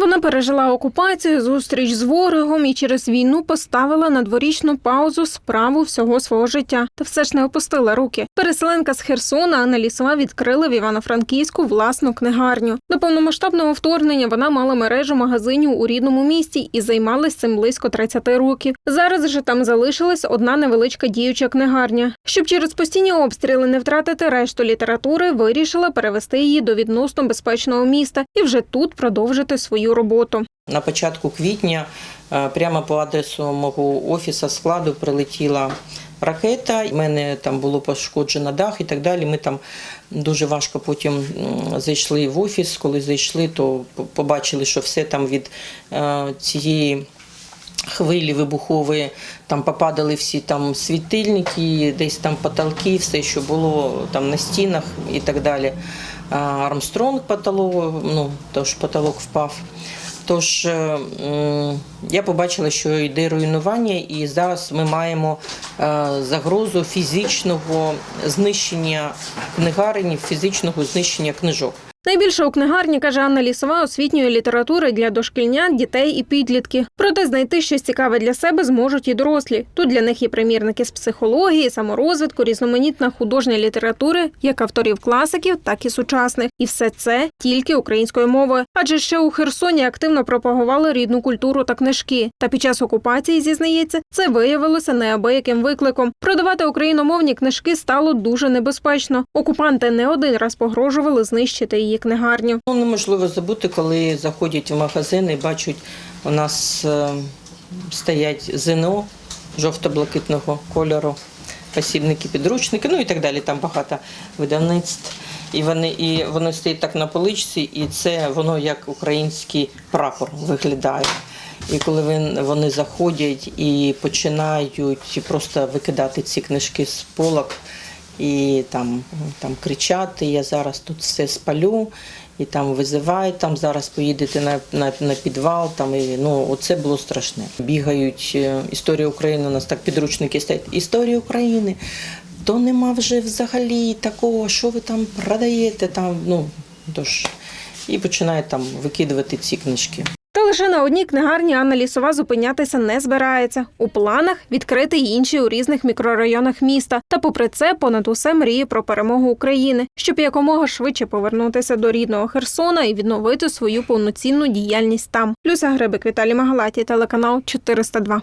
Вона пережила окупацію, зустріч з ворогом і через війну поставила на дворічну паузу справу всього свого життя. Та все ж не опустила руки. Переселенка з Херсона Анна Лісова відкрила в Івано-Франківську власну книгарню. До повномасштабного вторгнення вона мала мережу магазинів у рідному місті і займалась цим близько 30 років. Зараз же там залишилась одна невеличка діюча книгарня. Щоб через постійні обстріли не втратити решту літератури, вирішила перевести її до відносно безпечного міста і вже тут продовжити свою роботу. На початку квітня е, прямо по адресу мого офісу складу прилетіла ракета. У мене там було пошкоджено дах і так далі. Ми там дуже важко потім зайшли в офіс. Коли зайшли, то побачили, що все там від е, цієї. Хвилі вибухової, там попадали всі там світильники, десь там потолки, все, що було там на стінах і так далі. Армстронг потолок, ну, тож потолок впав. Тож е, я побачила, що йде руйнування, і зараз ми маємо е, загрозу фізичного знищення книгарень, фізичного знищення книжок. Найбільше у книгарні, каже Анна Лісова, освітньої літератури для дошкільнят, дітей і підлітків. Проте знайти щось цікаве для себе зможуть і дорослі. Тут для них є примірники з психології, саморозвитку, різноманітна художня літератури, як авторів класиків, так і сучасних. І все це тільки українською мовою. Адже ще у Херсоні активно пропагували рідну культуру та книжки. Та під час окупації, зізнається, це виявилося неабияким викликом. Продавати україномовні книжки стало дуже небезпечно. Окупанти не один раз погрожували знищити її книгарню. Ну, неможливо забути, коли заходять в магазин і бачать, у нас е, стоять ЗНО жовто-блакитного кольору, посібники, підручники, ну і так далі. Там багато видавництв. І вони і воно стоїть так на поличці, і це воно як український прапор виглядає. І коли вони заходять і починають просто викидати ці книжки з полок, і там, там кричати, я зараз тут все спалю, і там визивають, там зараз поїдете на, на, на підвал. Там, і, ну, оце було страшне. Бігають е, історія України, у нас так підручники стоять. Історія України. То нема вже взагалі такого, що ви там продаєте. Там, ну, тож, і починають там викидувати ці книжки. Лише на одній книгарні Анна Лісова зупинятися не збирається. У планах відкрити й інші у різних мікрорайонах міста. Та попри це, понад усе мріє про перемогу України, щоб якомога швидше повернутися до рідного Херсона і відновити свою повноцінну діяльність там. Люся Грибик, Віталій Магалаті, телеканал 402.